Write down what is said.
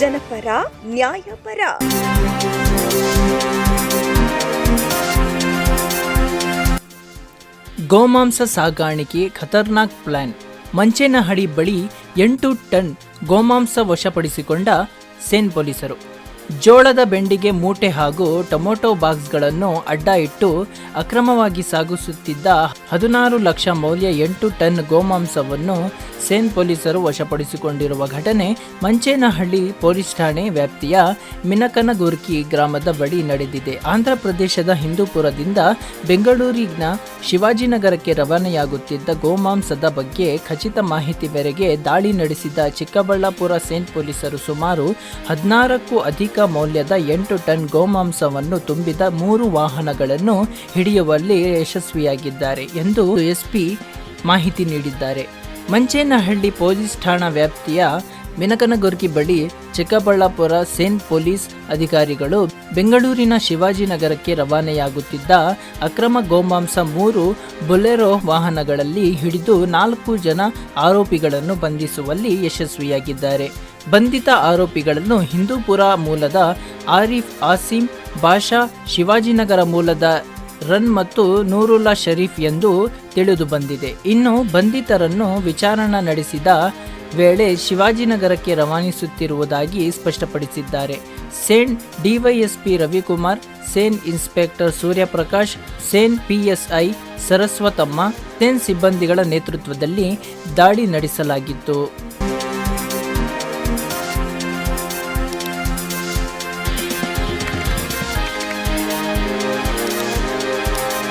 ನ್ಯಾಯಪರ. ಗೋಮಾಂಸ ಸಾಗಾಣಿಕೆ ಖತರ್ನಾಕ್ ಪ್ಲಾನ್. ಮಂಚೇನಹಡಿ ಬಳಿ ಎಂಟು ಟನ್ ಗೋಮಾಂಸ ವಶಪಡಿಸಿಕೊಂಡ ಸೇನ್ ಪೊಲೀಸರು. ಜೋಳದ ಬೆಂಡಿಗೆ ಮೂಟೆ ಹಾಗೂ ಟೊಮೊಟೊ ಬಾಕ್ಸ್ಗಳನ್ನು ಅಡ್ಡ ಇಟ್ಟು ಅಕ್ರಮವಾಗಿ ಸಾಗಿಸುತ್ತಿದ್ದ ಹದಿನಾರು ಲಕ್ಷ ಮೌಲ್ಯ ಎಂಟು ಟನ್ ಗೋಮಾಂಸವನ್ನು ಸೇನ್ ಪೊಲೀಸರು ವಶಪಡಿಸಿಕೊಂಡಿರುವ ಘಟನೆ ಮಂಚೇನಹಳ್ಳಿ ಪೊಲೀಸ್ ಠಾಣೆ ವ್ಯಾಪ್ತಿಯ ಮಿನಕನಗುರ್ಕಿ ಗ್ರಾಮದ ಬಳಿ ನಡೆದಿದೆ. ಆಂಧ್ರ ಪ್ರದೇಶದ ಹಿಂದೂಪುರದಿಂದ ಬೆಂಗಳೂರಿನ ಶಿವಾಜಿನಗರಕ್ಕೆ ರವಾನೆಯಾಗುತ್ತಿದ್ದ ಗೋಮಾಂಸದ ಬಗ್ಗೆ ಖಚಿತ ಮಾಹಿತಿ ಮೇರೆಗೆ ದಾಳಿ ನಡೆಸಿದ ಚಿಕ್ಕಬಳ್ಳಾಪುರ ಸೇನ್ ಪೊಲೀಸರು ಸುಮಾರು ಹದಿನಾರಕ್ಕೂ ಮೌಲ್ಯದ ಎಂಟು ಟನ್ ಗೋಮಾಂಸವನ್ನು ತುಂಬಿದ ಮೂರು ವಾಹನಗಳನ್ನು ಹಿಡಿಯುವಲ್ಲಿ ಯಶಸ್ವಿಯಾಗಿದ್ದಾರೆ ಎಂದು ಎಸ್ಪಿ ಮಾಹಿತಿ ನೀಡಿದ್ದಾರೆ. ಮಂಚೇನಹಳ್ಳಿ ಪೊಲೀಸ್ ಠಾಣಾ ವ್ಯಾಪ್ತಿಯ ಮಿನಕನಗುರ್ಕಿ ಬಳಿ ಚಿಕ್ಕಬಳ್ಳಾಪುರ ಸೇನ್ ಪೊಲೀಸ್ ಅಧಿಕಾರಿಗಳು ಬೆಂಗಳೂರಿನ ಶಿವಾಜಿನಗರಕ್ಕೆ ರವಾನೆಯಾಗುತ್ತಿದ್ದ ಅಕ್ರಮ ಗೋಮಾಂಸ ಮೂರು ಬೊಲೆರೋ ವಾಹನಗಳಲ್ಲಿ ಹಿಡಿದು ನಾಲ್ಕು ಜನ ಆರೋಪಿಗಳನ್ನು ಬಂಧಿಸುವಲ್ಲಿ ಯಶಸ್ವಿಯಾಗಿದ್ದಾರೆ. ಬಂಧಿತ ಆರೋಪಿಗಳನ್ನು ಹಿಂದೂಪುರ ಮೂಲದ ಆರಿಫ್ ಆಸಿಂ, ಬಾಷಾ, ಶಿವಾಜಿನಗರ ಮೂಲದ ರನ್ ಮತ್ತು ನೂರುಲ್ಲಾ ಶರೀಫ್ ಎಂದು ತಿಳಿದು ಬಂದಿದೆ ಇನ್ನು ಬಂಧಿತರನ್ನು ವಿಚಾರಣೆ ನಡೆಸಿದ ವೇಳೆ ಶಿವಾಜಿನಗರಕ್ಕೆ ರವಾನಿಸುತ್ತಿರುವುದಾಗಿ ಸ್ಪಷ್ಟಪಡಿಸಿದ್ದಾರೆ. CEN DySP Ravikumar, CEN inspector Suryaprakash, CEN PSI Saraswatamma, CEN ಸಿಬ್ಬಂದಿಗಳ ನೇತೃತ್ವದಲ್ಲಿ ದಾಳಿ ನಡೆಸಲಾಗಿತ್ತು.